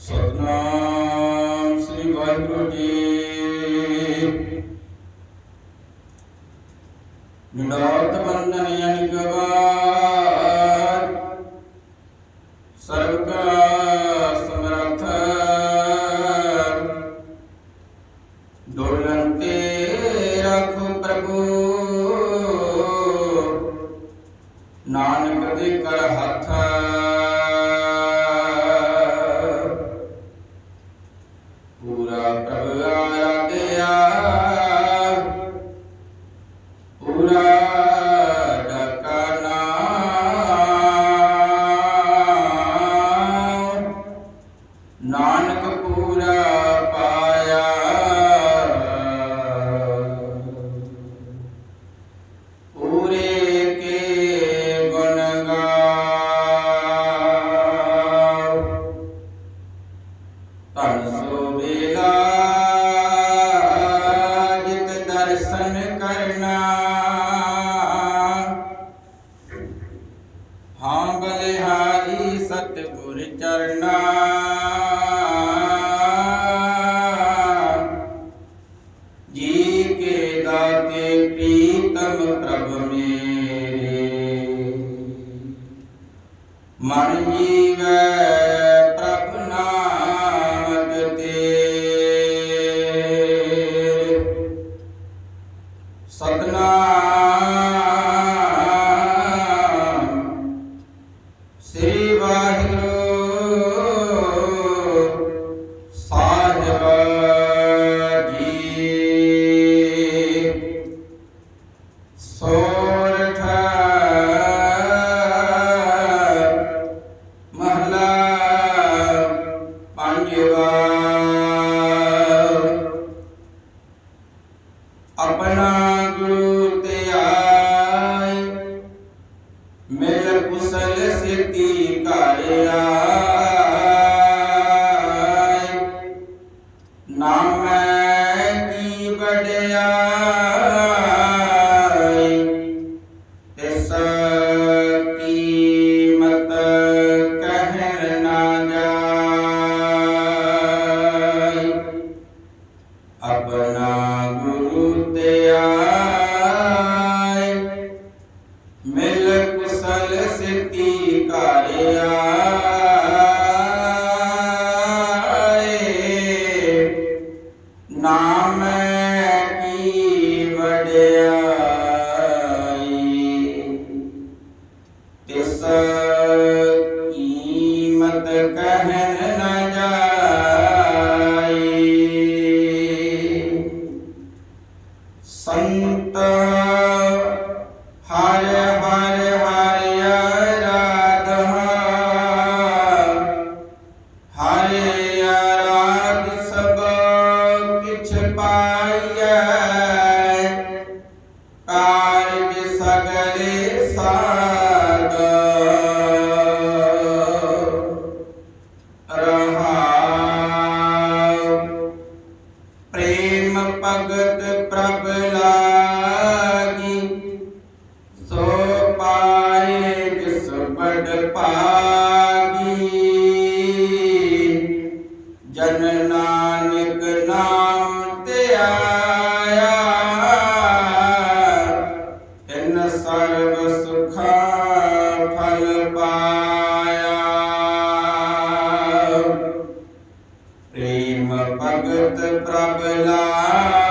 ਸਤਨਾਮ ਸ੍ਰੀ ਵਾਹਿਗੁਰੂ ਜੀ। ਨਿਡਾਤ ਬੰਧਨ ਅਨਿਕ ਵਾਰ ਸਰਬ ਕਲਾ ਸਮਰੱਥ ਡੋਲਨ ਤੇ ਰਖ ਪ੍ਰਭੂ। ਨਾਨਕ ਦੇ ਕਰ ਹੱਥ ਪੂਰਾ ਪ੍ਰਭ ਮਨ ਜੀਵੈ ਪ੍ਰਭ ਨਾਮਕ ਤੇ। ਸਤਨਾਮ ਸ੍ਰੀ ਵਾਹਿਗੁਰੂ। ਕੁਸਲ ਸਿੱਧੀ ਘਰ ਆਏ। ਨਾਮੈ ਕੀ ਵਡਿਆਈ ਤਿਸ ਕੀਮਤ ਕਹਿ ਨਾ ਜਾਈ ਆਪਣਾ ਗੁਰੂ ਤੇ ਆਏ ਪਾਈਐ। ਕਾਰਜ ਸਗਲੇ ਸਾਧ। ਰਹਾਉ। ਪ੍ਰੇਮ ਭਗਤ ਪ੍ਰਭ ਲਾਗੀ। ਸੋ ਪਾਏ ਜਿਸ ਬੜ ਭਾਗੀ ਜਨ ਸਰਬ ਸੁਖਾ ਫਲ ਪਾਇਆ ਪ੍ਰੇਮ ਭਗਤ ਪ੍ਰਭ ਲਾਗੀ